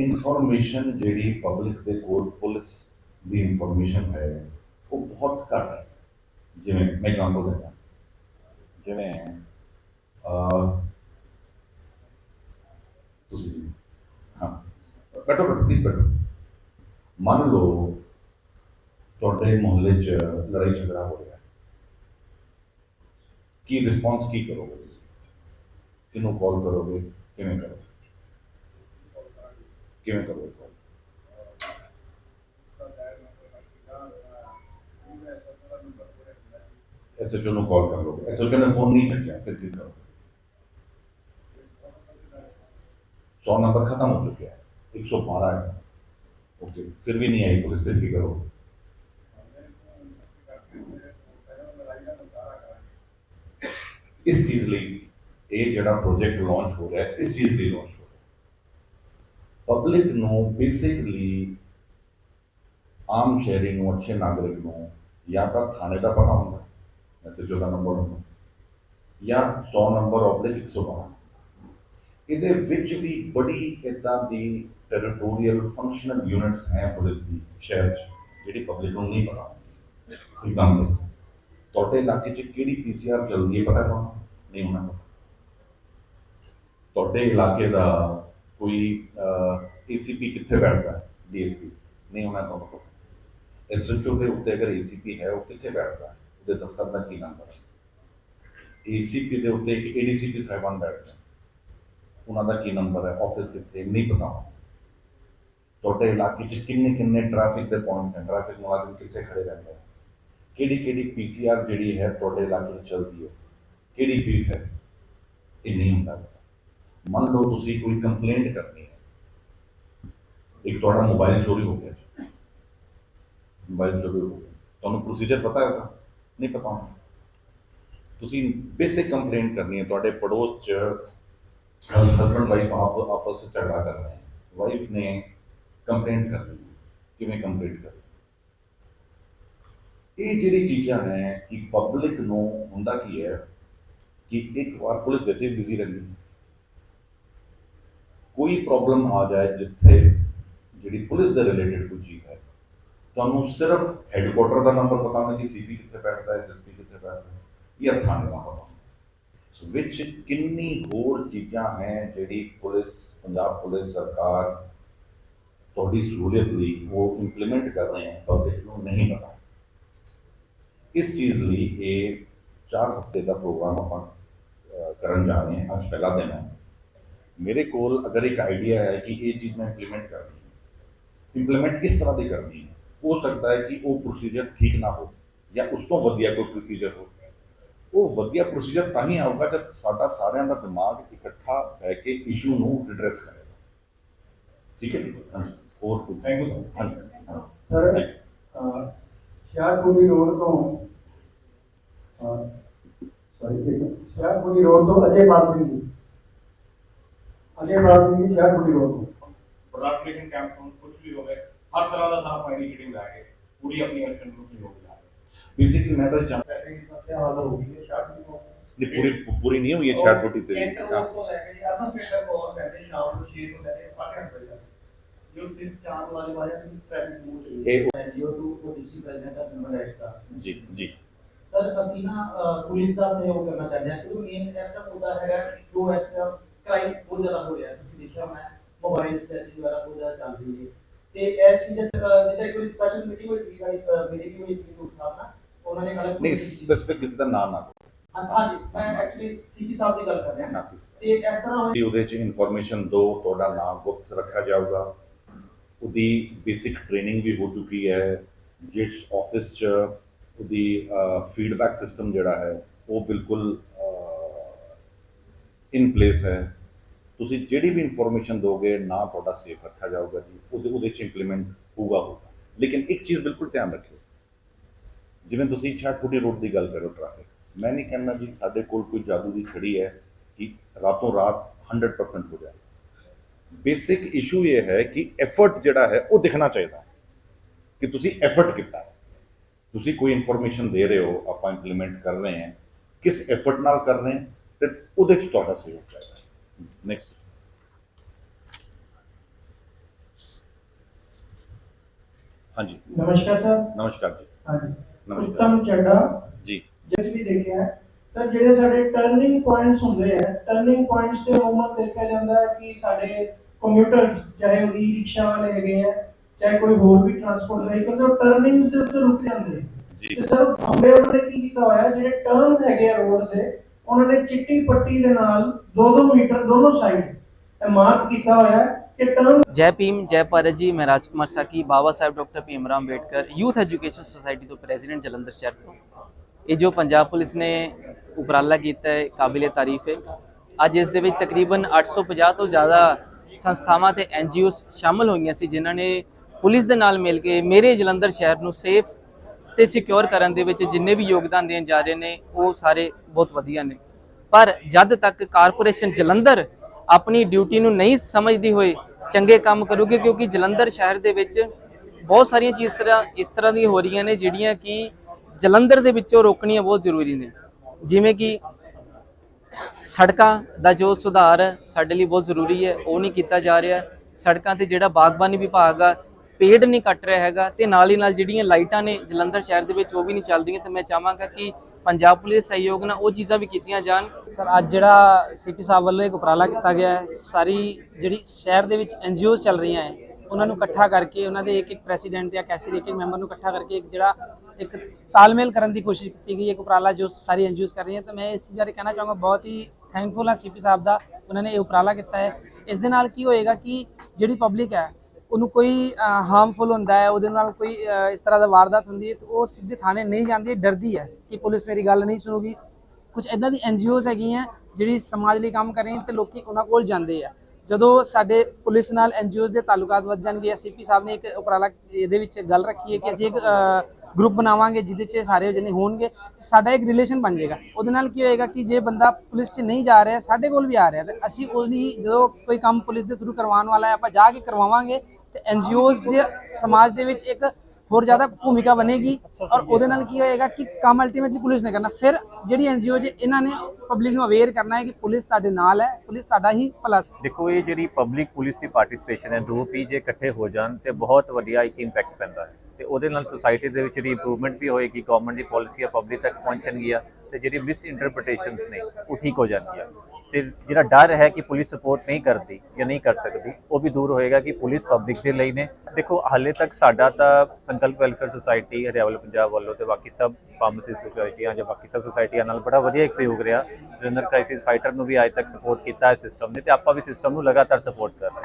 Information ਜਿਹੜੀ public ਦੇ ਕੋਲ ਪੁਲਿਸ ਦੀ ਇਨਫੋਰਮੇਸ਼ਨ ਹੈ, ਉਹ ਬਹੁਤ ਘੱਟ ਹੈ। ਜਿਵੇਂ ਮੈਂ ਐਗਜ਼ਾਮਪਲ ਦਿੰਦਾ। ਜਿਵੇਂ, ਅਹ, ਤੁਸੀਂ ਹਾਂ। ਬੈਠੋ ਬੈਠੋ ਪਲੀਜ਼ ਬੈਠੋ। ਮੰਨ ਲਓ ਤੁਹਾਡੇ ਮੁਹੱਲੇ 'ਚ ਲੜਾਈ ਝਗੜਾ ਹੋ ਰਿਹਾ ਹੈ ਕੀ ਰਿਸਪੌਂਸ ਕੀ ਕਰੋਗੇ ਤੁਸੀਂ? ਕਿਹਨੂੰ ਕਾਲ ਕਰੋਗੇ ਕਿਵੇਂ ਕਰੋਗੇ ਕਿਵੇਂ ਕਰੋਗੇ call? ਐਸਐਚਓ ਨੂੰ ਕਾਲ ਕਰ ਲੋਗੇ ਐਸਐਚਓ ਨੇ ਫੋਨ ਨਹੀਂ ਚੱਕਿਆ ਫਿਰ ਕੀ ਕਰੋਗੇ 100 ਨੰਬਰ ਖਤਮ ਹੋ ਚੁੱਕਿਆ ਹੈ 112 ਹੈ ਓਕੇ, ਫਿਰ ਵੀ ਨਹੀਂ ਆਈ ਪੁਲਿਸ ਫਿਰ ਕੀ ਕਰੋਗੇ ਇਸ ਚੀਜ਼ ਲਈ ਇਹ ਜਿਹੜਾ ਪ੍ਰੋਜੈਕਟ ਲਾਂਚ ਹੋ ਰਿਹਾ, ਇਸ ਚੀਜ਼ ਲਈ ਲਾਂਚ ਹੋ ਰਿਹਾ। ਪਬਲਿਕ ਨੂੰ ਬੇਸਿਕਲੀ ਆਮ ਸ਼ਹਿਰੀ ਨੂੰ, ਅੱਛੇ ਨਾਗਰਿਕ ਨੂੰ ਜਾਂ ਤਾਂ ਥਾਣੇ ਦਾ ਪਤਾ ਹੁੰਦਾ ਮੈਸੇਜ ਦਾ ਨੰਬਰ ਹੁੰਦਾ, ਜਾਂ 100 ਨੰਬਰ ਆਬਲਿਕ 112 ਇਹਦੇ ਵਿੱਚ ਵੀ ਬੜੀ ਇਦਾਂ ਦੀ ਟੈਰੀਟੋਰੀਅਲ ਫੰਕਸ਼ਨਲ ਯੂਨਿਟਸ ਹੈ ਪੁਲਿਸ ਦੀ ਸ਼ਹਿਰ 'ਚ ਜਿਹੜੀ ਪਬਲਿਕ ਨੂੰ ਨਹੀਂ ਪਤਾ ਐਗਜ਼ਾਮਪਲ ਤੁਹਾਡੇ ਇਲਾਕੇ 'ਚ ਕਿਹੜੀ ਪੀਸੀਆਰ ਚੱਲਦੀ ਹੈ ਪਤਾ ਤੁਹਾਨੂੰ ਨਹੀਂ ਹੋਣਾ ਤੁਹਾਡੇ ਇਲਾਕੇ ਦਾ ਕੋਈ ਏਸੀਪੀ ਕਿੱਥੇ ਬੈਠਦਾ ਹੈ ਡੀਐਸਪੀ ਨਹੀਂ ਹੋਣਾ ਤੁਹਾਨੂੰ ਪਤਾ ਐਸਐਚਓ ਦੇ ਉੱਤੇ ਅਗਰ ਏਸੀਪੀ ਹੈ ਉਹ ਕਿੱਥੇ ਬੈਠਦਾ ਹੈ ਉਹਦੇ ਦਫ਼ਤਰ ਦਾ ਕੀ ਨੰਬਰ ਹੈ ਏਸੀਪੀ ਦੇ ਉੱਤੇ ਇੱਕ ਏਡੀਸੀਪੀ ਸਾਹਿਬਾਨ ਬੈਠਦਾ ਉਹਨਾਂ ਦਾ ਕੀ ਨੰਬਰ ਹੈ ਆਫਿਸ ਕਿੱਥੇ ਨਹੀਂ ਪਤਾ ਤੁਹਾਡੇ ਇਲਾਕੇ 'ਚ ਕਿੰਨੇ ਕਿੰਨੇ ਟ੍ਰੈਫਿਕ ਦੇ ਪੁਆਇੰਟਸ ਹਨ ਟ੍ਰੈਫਿਕ ਮੁਲਾਜ਼ਮ ਕਿੱਥੇ ਖੜੇ ਰਹਿੰਦੇ ਹਨ ਕਿਹੜੀ ਕਿਹੜੀ ਪੀਸੀਆਰ ਜਿਹੜੀ ਹੈ ਤੁਹਾਡੇ ਇਲਾਕੇ 'ਚ ਚੱਲਦੀ ਹੈ? ਕਿਹੜੀ ਬੀਟ ਹੈ? ਇਹ ਨਹੀਂ ਹੁੰਦਾ। ਮੰਨ ਲਓ ਤੁਸੀਂ ਕੋਈ ਕੰਪਲੇਂਟ ਕਰਨੀ ਹੈ। ਇੱਕ ਤੁਹਾਡਾ ਮੋਬਾਈਲ ਚੋਰੀ ਹੋ ਗਿਆ। ਮੋਬਾਈਲ ਚੋਰੀ ਹੋ ਗਿਆ। ਤੁਹਾਨੂੰ ਪ੍ਰੋਸੀਜਰ ਪਤਾ ਹੈ ਨਹੀਂ ਪਤਾ ਤੁਸੀਂ ਬੇਸਿਕ ਕੰਪਲੇਂਟ ਕਰਨੀ ਹੈ। ਤੁਹਾਡੇ ਪੜੋਸ 'ਚ ਹਸਬੰਡ ਵਾਈਫ ਆਪਸ ਵਿੱਚ ਝਗੜਾ ਕਰ ਰਹੇ ਹੈ ਵਾਈਫ ਨੇ ਕੰਪਲੇਂਟ ਕਰਨੀ ਹੈ ਕਿਵੇਂ ਕੰਪਲੇਂਟ ਕਰਨੀ ਇਹ ਜਿਹੜੀ ਚੀਜ਼ਾਂ ਹੈ ਕਿ ਪਬਲਿਕ ਨੂੰ ਹੁੰਦਾ ਕੀ ਹੈ ਕਿ ਇੱਕ ਵਾਰ ਪੁਲਿਸ ਵੈਸੇ ਹੀ ਬਿਜ਼ੀ ਰਹਿੰਦੀ ਹੈ ਕੋਈ ਪ੍ਰੋਬਲਮ ਆ ਜਾਏ ਜਿੱਥੇ ਜਿਹੜੀ ਪੁਲਿਸ ਦੇ ਰਿਲੇਟਡ ਕੋਈ ਚੀਜ਼ ਹੈ ਤੁਹਾਨੂੰ ਸਿਰਫ ਹੈੱਡਕੁਆਟਰ ਦਾ ਨੰਬਰ ਪਤਾ ਹੁੰਦਾ ਕਿ ਸੀਪੀ ਕਿੱਥੇ ਬੈਠਦਾ ਹੈ ਐਸਐਸਪੀ ਕਿੱਥੇ ਬੈਠਦਾ ਹੈ ਜਾਂ ਥਾਣੇ ਦਾ ਪਤਾ ਹੁੰਦਾ ਸੋ ਵਿੱਚ ਕਿੰਨੀ ਹੋਰ ਚੀਜ਼ਾਂ ਹੈ ਜਿਹੜੀ ਪੁਲਿਸ ਪੰਜਾਬ ਪੁਲਿਸ ਸਰਕਾਰ ਤੁਹਾਡੀ ਸਹੂਲੀਅਤ ਲਈ ਉਹ ਇੰਪਲੀਮੈਂਟ ਕਰ ਰਹੇ ਹੈ ਪਬਲਿਕ ਨੂੰ ਨਹੀਂ ਪਤਾ। ਇਸ ਚੀਜ਼ ਲਈ ਇਹ 4 ਹਫ਼ਤੇ ਦਾ ਪ੍ਰੋਗਰਾਮ ਆਪਾਂ ਕਰਨ ਜਾ ਰਹੇ ਹਾਂ, ਅੱਜ ਪਹਿਲਾ ਦਿਨ ਹੈ। ਮੇਰੇ ਕੋਲ ਅਗਰ ਇੱਕ ਆਈਡੀਆ ਹੈ ਕਿ ਇਹ ਚੀਜ਼ ਮੈਂ ਇੰਪਲੀਮੈਂਟ ਕਰਨੀ ਹੈ ਇੰਪਲੀਮੈਂਟ ਕਿਸ ਤਰ੍ਹਾਂ ਦੀ ਕਰਨੀ ਹੈ, ਹੋ ਸਕਦਾ ਹੈ ਕਿ ਉਹ ਪ੍ਰੋਸੀਜਰ ਠੀਕ ਨਾ ਹੋ ਜਾਂ ਉਸ ਤੋਂ ਵਧੀਆ ਕੋਈ ਪ੍ਰੋਸੀਜਰ ਹੋ ਉਹ ਵਧੀਆ ਪ੍ਰੋਸੀਜਰ ਤਾਂ ਹੀ ਆਊਗਾ ਜਦ ਸਾਡਾ ਸਾਰਿਆਂ ਦਾ ਦਿਮਾਗ ਇਕੱਠਾ ਬਹਿ ਕੇ ਇਸ਼ੂ ਨੂੰ ਐਡਰੈਸ ਕਰੇਗਾ। ਠੀਕ ਹੈ ਜੀ? ਹਾਂਜੀ। ਹੋਰ ਕੋਈ ਥੈਂਕ ਯੂ ਹਾਂਜੀ ਹਾਂ। Sir Thank you. Hoshiarpuri road ਤੋਂ ਸੌਰੀ ਸ਼ਿਆਰਪੁਰੀ ਰੋਡ ਤੋਂ ਅਜੇਪਾਲ ਸਿੰਘ ਜੀ ਅਜੇਪਾਲ ਸਿੰਘ ਜੀ ਸ਼ਿਆਰਪੁਰੀ ਰੋਡ ਤੋਂ ਪ੍ਰੋਡਕਟੀਵਿਟੀ ਕੈਂਪ ਤੋਂ ਕੁਝ ਵੀ ਹੋਵੇ ਹਰ ਤਰ੍ਹਾਂ ਦਾ ਸਾਡਾ ਇਨੀਸ਼ੀਏਟਿਵ ਲੈ ਕੇ ਪੂਰੀ ਆਪਣੀ ਐਕਸ਼ਨ ਨੂੰ ਸਹਿਯੋਗ ਲਾ ਕੇ ਬੇਸਿਕਲੀ ਮੈਂ ਤਾਂ ਚਾਹੁੰਦਾ ਪਹਿਲੇ ਦੀ ਸਮੱਸਿਆ ਹੱਲ ਹੋ ਗਈ ਹੈ ਸ਼ਿਆਰਪੁਰੀ ਰੋਡ ਨਹੀਂ ਪੂਰੀ ਪੂਰੀ ਨਹੀਂ ਹੋਈ ਹੈ 6 ਫੁੱਟ ਤੇ ਇੰਟਰਵਲ ਤੋਂ ਲੈ ਕੇ ਜੀ ਅੱਧਾ ਸਪੀਕਰ ਕੋਲ ਕਹਿੰਦੇ ਜੋ ਤਿੰਨ ਚਾਰ ਵਾਲੇ ਵਾਲੇ ਟ੍ਰੈਫਿਕ ਚੱਲੀ ਇਹ ਐਨਜੀਓ ਟੂ ਉਹ district president of human rights ਦਾ। ਜੀ ਜੀ। ਸਰ ਅਸੀਂ ਨਾ ਅਹ, ਪੁਲਿਸ ਦਾ ਸਹਿਯੋਗ ਕਰਨਾ ਚਾਹੁੰਦੇ ਹਾਂ ਕਿਉਂਕਿ ਮੇਨ ਦਾ ਮੁੱਦਾ ਹੈਗਾ ਜੋ ਇਸ ਦਾ ਕ੍ਰਾਈਮ ਬਹੁਤ ਜ਼ਿਆਦਾ ਹੋ ਰਿਹਾ ਹੈ। ਤੁਸੀਂ ਦੇਖਿਆ ਮੈਂ ਮੋਬਾਈਲ ਸਟ੍ਰੈਚਿੰਗ ਵਗੈਰਾ ਬਹੁਤ ਜ਼ਿਆਦਾ ਚੱਲ ਰਹੀ ਹੈ। ਤੇ ਇਹ ਚੀਜ਼ਾਂ ਜਿੱਦਾਂ ਇੱਕ ਵਾਰੀ ਸਪੈਸ਼ਲ ਮੀਟਿੰਗ ਹੋਈ ਸੀ ਸਾਡੀ ਅਹ, ਮੇਰੀ ਵੀ ਹੋਈ ਸੀ ਗੁਰੂ ਸਾਹਿਬ ਨਾਲ ਉਹਨਾਂ ਨੇ ਗੱਲ ਨਹੀਂ ਸਪੈਸਿਫਿਕ ਕਿਸੇ ਦਾ ਨਾਮ ਨਾ ਹਾਂ ਹਾਂਜੀ ਮੈਂ ਐਕਚੁਅਲੀ ਸੀਪੀ ਸਾਹਿਬ ਦੀ ਗੱਲ ਕਰ ਰਿਹਾ। ਨਾ ਸੀ ਤੇ ਇਸ ਤਰ੍ਹਾਂ ਹੋਇਆ ਜੀ ਉਹਦੇ ਚ ਇਨਫੋਰਮੇਸ਼ਨ ਦੋ ਤੁਹਾਡਾ ਨਾਮ ਗੁਪਤ ਰੱਖਿਆ ਜਾਊਗਾ। ਉਹਦੀ ਬੇਸਿਕ ਟ੍ਰੇਨਿੰਗ ਵੀ ਹੋ ਚੁੱਕੀ ਹੈ, ਜਿਸ ਆਫਿਸ ਚ ਉਹਦੀ ਫੀਡਬੈਕ ਸਿਸਟਮ ਜਿਹੜਾ ਹੈ, ਉਹ ਬਿਲਕੁਲ ਇਨ ਪਲੇਸ ਹੈ। ਤੁਸੀਂ ਜਿਹੜੀ ਵੀ ਇਨਫੋਰਮੇਸ਼ਨ ਦੋਗੇ, ਨਾ ਤੁਹਾਡਾ ਸੇਫ ਰੱਖਿਆ ਜਾਊਗਾ ਜੀ। ਉਹਦੇ ਉਹਦੇ ਚ ਇੰਪਲੀਮੈਂਟ ਹੋਊਗਾ ਹੋਊਗਾ। ਲੇਕਿਨ ਇੱਕ ਚੀਜ਼ ਬਿਲਕੁਲ ਧਿਆਨ ਰੱਖਿਓ। ਜਿਵੇਂ ਤੁਸੀਂ 66 ਫੁੱਟੀ ਰੋਡ ਦੀ ਗੱਲ ਕਰੋ ਟ੍ਰੈਫਿਕ ਮੈਂ ਨਹੀਂ ਕਹਿੰਦਾ ਜੀ ਸਾਡੇ ਕੋਲ ਕੋਈ ਜਾਦੂ ਦੀ ਛੜੀ ਹੈ ਕਿ ਰਾਤੋਂ ਰਾਤ 100% ਹੋ ਜਾਏ। ਬੇਸਿਕ ਇਸ਼ੂ ਇਹ ਹੈ ਕਿ ਐਫਰਟ ਜਿਹੜਾ ਹੈ ਉਹ ਦਿਖਣਾ ਚਾਹੀਦਾ ਕਿ ਤੁਸੀਂ ਐਫਰਟ ਕੀਤਾ ਤੁਸੀਂ ਕੋਈ ਇਨਫੋਰਮੇਸ਼ਨ ਦੇ ਰਹੇ ਹੋ ਆਪਾਂ ਇੰਪਲੀਮੈਂਟ ਕਰ ਰਹੇ ਹਾਂ ਕਿਸ ਐਫਰਟ ਨਾਲ ਕਰ ਰਹੇ ਹਾਂ ਤੇ ਉਹਦੇ 'ਚ ਤੁਹਾਡਾ ਸਹਿਯੋਗ ਚਾਹੀਦਾ ਨੈਕਸਟ ਹਾਂਜੀ। ਨਮਸਕਾਰ ਸਰ। ਨਮਸਕਾਰ ਜੀ। ਹਾਂਜੀ। ਨਮਸਕਾਰ। ਉੱਤਮ ਚੱਡਾ ਜੀ। ਜਿਸ ਵੀ ਦੇਖਿਆ। ਸਰ ਜਿਹੜੇ ਸਾਡੇ ਟਰਨਿੰਗ ਪੁਆਇੰਟਸ ਹੁੰਦੇ ਆ ਟਰਨਿੰਗ ਪੁਆਇੰਟਸ ਤੇ ਉਮਰ ਦੇਖਿਆ ਜਾਂਦਾ ਹੈ ਕਿ ਸਾਡੇ ਕੰਪਿਊਟਰਸ ਚਾਹੇ ਉਹ ਰਿਕਸ਼ਾ ਵਾਲੇ ਹੈਗੇ ਆ ਚਾਹੇ ਕੋਈ ਹੋਰ ਵੀ ਟਰਾਂਸਪੋਰਟ ਵਹੀਕਲ ਜੋ ਟਰਨਿੰਗਸ ਦੇ ਉੱਤੇ ਰੁਕ ਜਾਂਦੇ ਜੀ ਤੇ ਸਰ ਬੰਬੇ ਉਹਨਾਂ ਨੇ ਕੀ ਕੀਤਾ ਹੋਇਆ ਜਿਹੜੇ ਟਰਨਸ ਹੈਗੇ ਆ ਰੋਡ ਦੇ ਉਹਨਾਂ ਨੇ ਚਿੱਟੀ ਪੱਟੀ ਦੇ ਨਾਲ 2-2 ਮੀਟਰ ਦੋਨੋਂ ਸਾਈਡ ਮਾਰਕ ਕੀਤਾ ਹੋਇਆ ਕਿ ਟਰਨ ਜੈ ਭੀਮ ਜੈ ਭਾਰਤ ਜੀ ਮੈਂ Raj Kumar Saki Baba Sahib doctor Bhim Ram Ambedkar youth education society ਤੋਂ ਪ੍ਰੈਜ਼ੀਡੈਂਟ ਜਲੰਧਰ ਸ਼ਹਿਰ ਤੋਂ ਇਹ ਜੋ ਪੰਜਾਬ ਪੁਲਿਸ ਨੇ ਉਪਰਾਲਾ ਕੀਤਾ ਹੈ ਕਾਬਿਲੇ ਤਾਰੀਫ ਹੈ ਅੱਜ ਇਸ ਦੇ ਵਿੱਚ ਤਕਰੀਬਨ 850 ਤੋਂ ਜ਼ਿਆਦਾ ਸੰਸਥਾਵਾਂ ਤੇ ਐਨਜੀਓਸ ਸ਼ਾਮਲ ਹੋਈਆਂ ਸੀ, ਜਿਨ੍ਹਾਂ ਨੇ ਪੁਲਿਸ ਦੇ ਨਾਲ ਮਿਲ ਕੇ ਮੇਰੇ ਜਲੰਧਰ ਸ਼ਹਿਰ ਨੂੰ ਸੇਫ ਤੇ ਸਿਕਿਉਰ ਕਰਨ ਦੇ ਵਿੱਚ ਜਿੰਨੇ ਵੀ ਯੋਗਦਾਨ ਦੇਣ ਜਾ ਰਹੇ ਨੇ, ਉਹ ਸਾਰੇ ਬਹੁਤ ਵਧੀਆ ਨੇ। ਪਰ ਜਦ ਤੱਕ ਕਾਰਪੋਰੇਸ਼ਨ ਜਲੰਧਰ ਆਪਣੀ ਡਿਊਟੀ ਨੂੰ ਨਹੀਂ ਸਮਝਦੀ ਹੋਏ ਚੰਗੇ ਕੰਮ ਕਰੂਗੀ, ਕਿਉਂਕਿ ਜਲੰਧਰ ਸ਼ਹਿਰ ਦੇ ਵਿੱਚ ਬਹੁਤ ਸਾਰੀਆਂ ਚੀਜ਼ਾਂ ਇਸ ਤਰ੍ਹਾਂ ਇਸ ਤਰ੍ਹਾਂ ਦੀਆਂ ਹੋ ਰਹੀਆਂ ਨੇ, ਜਿਹੜੀਆਂ ਕਿ ਜਲੰਧਰ ਦੇ ਵਿੱਚੋਂ ਰੋਕਣੀਆਂ ਬਹੁਤ ਜ਼ਰੂਰੀ ਨੇ। ਜਿਵੇਂ ਕਿ ਸੜਕਾਂ ਦਾ ਜੋ ਸੁਧਾਰ ਹੈ ਸਾਡੇ ਲਈ ਬਹੁਤ ਜ਼ਰੂਰੀ ਹੈ, ਉਹ ਨਹੀਂ ਕੀਤਾ ਜਾ ਰਿਹਾ। ਸੜਕਾਂ ਤੇ ਜਿਹੜਾ ਬਾਗਬਾਨੀ ਵਿਭਾਗ ਆ, ਪੇੜ ਨਹੀਂ ਕੱਟ ਰਿਹਾ ਹੈਗਾ ਤੇ ਨਾਲ ਹੀ ਨਾਲ ਜਿਹੜੀਆਂ ਲਾਈਟਾਂ ਨੇ ਜਲੰਧਰ ਸ਼ਹਿਰ ਦੇ ਵਿੱਚ, ਉਹ ਵੀ ਨਹੀਂ ਚੱਲ ਰਹੀਆਂ ਤੇ ਮੈਂ ਚਾਹਾਂਗਾ ਕਿ ਪੰਜਾਬ ਪੁਲਿਸ ਸਹਿਯੋਗ ਨਾਲ ਉਹ ਚੀਜ਼ਾਂ ਵੀ ਕੀਤੀਆਂ ਜਾਣ। ਸਰ, ਅੱਜ ਜਿਹੜਾ ਸੀਪੀ ਸਾਹਿਬ ਵੱਲੋਂ ਇੱਕ ਉਪਰਾਲਾ ਕੀਤਾ ਗਿਆ ਹੈ, ਸਾਰੀ ਜਿਹੜੀ ਸ਼ਹਿਰ ਦੇ ਵਿੱਚ ਐਨਜੀਓ ਚੱਲ ਰਹੀਆਂ ਹੈ ਉਹਨਾਂ ਨੂੰ ਇਕੱਠਾ ਕਰਕੇ ਉਹਨਾਂ ਦੇ ਇੱਕ ਇੱਕ ਪ੍ਰੈਜ਼ੀਡੈਂਟ ਜਾਂ ਕੈਸ਼ੀਅਰ ਇੱਕ ਇੱਕ ਮੈਂਬਰ ਨੂੰ ਇਕੱਠਾ ਕਰਕੇ ਇੱਕ ਜਿਹੜਾ ਇੱਕ ਤਾਲਮੇਲ ਕਰਨ ਦੀ ਕੋਸ਼ਿਸ਼ ਕੀਤੀ ਗਈ ਹੈ, ਉਪਰਾਲਾ ਜੋ ਸਾਰੀ ਐਨਜੀਓਜ਼ ਕਰ ਰਹੀਆਂ ਤਾਂ ਮੈਂ ਇਸ ਚੀਜ਼ ਬਾਰੇ ਕਹਿਣਾ ਚਾਹਾਂਗਾ ਬਹੁਤ ਹੀ ਥੈਂਕਫੁਲ ਹਾਂ ਸੀਪੀ ਸਾਹਿਬ ਦਾ ਉਹਨਾਂ ਨੇ ਇਹ ਉਪਰਾਲਾ ਕੀਤਾ ਹੈ। ਇਸ ਦੇ ਨਾਲ ਕੀ ਹੋਏਗਾ ਕਿ ਜਿਹੜੀ ਪਬਲਿਕ ਹੈ ਉਹਨੂੰ ਕੋਈ ਹਾਰਮਫੁਲ ਹੁੰਦਾ ਹੈ ਉਹਦੇ ਨਾਲ ਕੋਈ ਇਸ ਤਰ੍ਹਾਂ ਦਾ ਵਾਰਦਾਤ ਹੁੰਦੀ ਹੈ ਤਾਂ ਉਹ ਸਿੱਧੇ ਥਾਣੇ ਨਹੀਂ ਜਾਂਦੀ ਡਰਦੀ ਹੈ ਕਿ ਪੁਲਿਸ ਮੇਰੀ ਗੱਲ ਨਹੀਂ ਸੁਣੂਗੀ। ਕੁਝ ਇਦਾਂ ਦੀ ਐਨਜੀਓਜ਼ ਹੈਗੀਆਂ ਜਿਹੜੀ ਸਮਾਜ ਲਈ ਕੰਮ ਕਰ ਰਹੀਆਂ ਤੇ ਲੋਕੀ ਉਹਨਾਂ ਕੋਲ ਜਾਂਦੇ ਆ। ਜਦੋਂ ਸਾਡੇ ਪੁਲਿਸ ਨਾਲ ਐਨਜੀਓਜ਼ ਦੇ ਤਾਲੁਕਾਤ ਵੱਧ ਜਾਣਗੇ ਐਸਪੀ ਸਾਹਿਬ ਨੇ ਇੱਕ ਉਪਰਾਲਾ ਇਹਦੇ ਵਿੱਚ ਗੱਲ ਰੱਖੀ ਹੈ ਕਿ ਅਸੀਂ ਇੱਕ ਗਰੁੱਪ ਬਣਾਵਾਂਗੇ ਜਿਹਦੇ 'ਚ ਸਾਰੇ ਜਣੇ ਹੋਣਗੇ ਸਾਡਾ ਇੱਕ ਰਿਲੇਸ਼ਨ ਬਣ ਜਾਏਗਾ। ਉਹਦੇ ਨਾਲ ਕੀ ਹੋਏਗਾ ਕਿ ਜੇ ਬੰਦਾ ਪੁਲਿਸ 'ਚ ਨਹੀਂ ਜਾ ਰਿਹਾ, ਸਾਡੇ ਕੋਲ ਵੀ ਆ ਰਿਹਾ, ਤੇ ਅਸੀਂ ਉਹਦੀ ਜਦੋਂ ਕੋਈ ਕੰਮ ਪੁਲਿਸ ਦੇ ਥਰੂ ਕਰਵਾਉਣ ਵਾਲਾ ਹੈ, ਆਪਾਂ ਜਾ ਕੇ ਕਰਵਾਵਾਂਗੇ, ਤੇ ਐਨਜੀਓਜ਼ ਦੇ ਸਮਾਜ ਦੇ ਵਿੱਚ ਇੱਕ ਹੋਰ ਜ਼ਿਆਦਾ ਭੂਮਿਕਾ ਬਣੇਗੀ ਔਰ ਉਹਦੇ ਨਾਲ ਕੀ ਹੋਏਗਾ ਕਿ ਕੰਮ ਅਲਟੀਮੇਟਲੀ ਪੁਲਿਸ ਨੇ ਕਰਨਾ। ਫਿਰ ਜਿਹੜੀ ਐਨਜੀਓ ਜੇ ਇਹਨਾਂ ਨੇ ਪਬਲਿਕ ਨੂੰ ਅਵੇਅਰ ਕਰਨਾ ਹੈ ਕਿ ਪੁਲਿਸ ਤੁਹਾਡੇ ਨਾਲ ਹੈ ਪੁਲਿਸ ਤੁਹਾਡਾ ਹੀ ਭਲਾ ਦੇਖੋ ਇਹ ਜਿਹੜੀ ਪਬਲਿਕ ਪੁਲਿਸ ਦੀ ਪਾਰਟਿਸਿਪੇਸ਼ਨ ਹੈ ਦੋ ਪੀਜੇ ਇਕੱਠੇ ਹੋ ਜਾਣ ਤੇ ਬਹੁਤ ਵਧੀਆ ਇੱਕ ਇੰਪੈਕਟ ਪੈਂਦਾ ਹੈ। ਤੇ ਉਹਦੇ ਨਾਲ ਸੋਸਾਇਟੀ ਦੇ ਵਿੱਚ ਜਿਹੜੀ ਇੰਪਰੂਵਮੈਂਟ ਵੀ ਹੋਏਗੀ ਗਵਰਨਮੈਂਟ ਦੀ ਪਾਲਿਸੀਆਂ ਪਬਲਿਕ ਤੱਕ ਪਹੁੰਚਣਗੀਆਂ ਤੇ ਜਿਹੜੀ ਮਿਸ ਇੰਟਰਪ੍ਰੀਟੇਸ਼ਨਸ ਨੇ, ਉਹ ਠੀਕ ਹੋ ਜਾਣਗੀਆਂ। ਤੇ ਜਿਹੜਾ ਡਰ ਹੈ ਕਿ ਪੁਲਿਸ ਸਪੋਰਟ ਨਹੀਂ ਕਰਦੀ ਜਾਂ ਨਹੀਂ ਕਰ ਸਕਦੀ, ਉਹ ਵੀ ਦੂਰ ਹੋਏਗਾ ਕਿ ਪੁਲਿਸ ਪਬਲਿਕ ਦੇ ਲਈ ਨੇ। ਦੇਖੋ, ਹਾਲੇ ਤੱਕ ਸਾਡਾ ਤਾਂ ਸੰਕਲਪ ਵੈਲਫੇਅਰ ਸੁਸਾਇਟੀ ਹਰਿਆਵਲ ਪੰਜਾਬ ਵੱਲੋਂ ਤੇ ਬਾਕੀ ਸਭ ਫਾਰਮੇਸੀ ਸੁਸਾਇਟੀਆਂ ਜਾਂ ਬਾਕੀ ਸਭ ਸੁਸਾਇਟੀਆਂ ਨਾਲ ਬੜਾ ਵਧੀਆ ਇੱਕ ਸਹਿਯੋਗ ਰਿਹਾ। ਜਨਰਲ ਕ੍ਰਾਈਸਿਸ ਫਾਈਟਰ ਨੂੰ ਵੀ ਅੱਜ ਤੱਕ ਸਪੋਰਟ ਕੀਤਾ ਹੈ ਸਿਸਟਮ ਨੇ ਤੇ ਆਪਾਂ ਵੀ ਸਿਸਟਮ ਨੂੰ ਲਗਾਤਾਰ ਸਪੋਰਟ ਕਰ ਰਹੇ ਹਾਂ।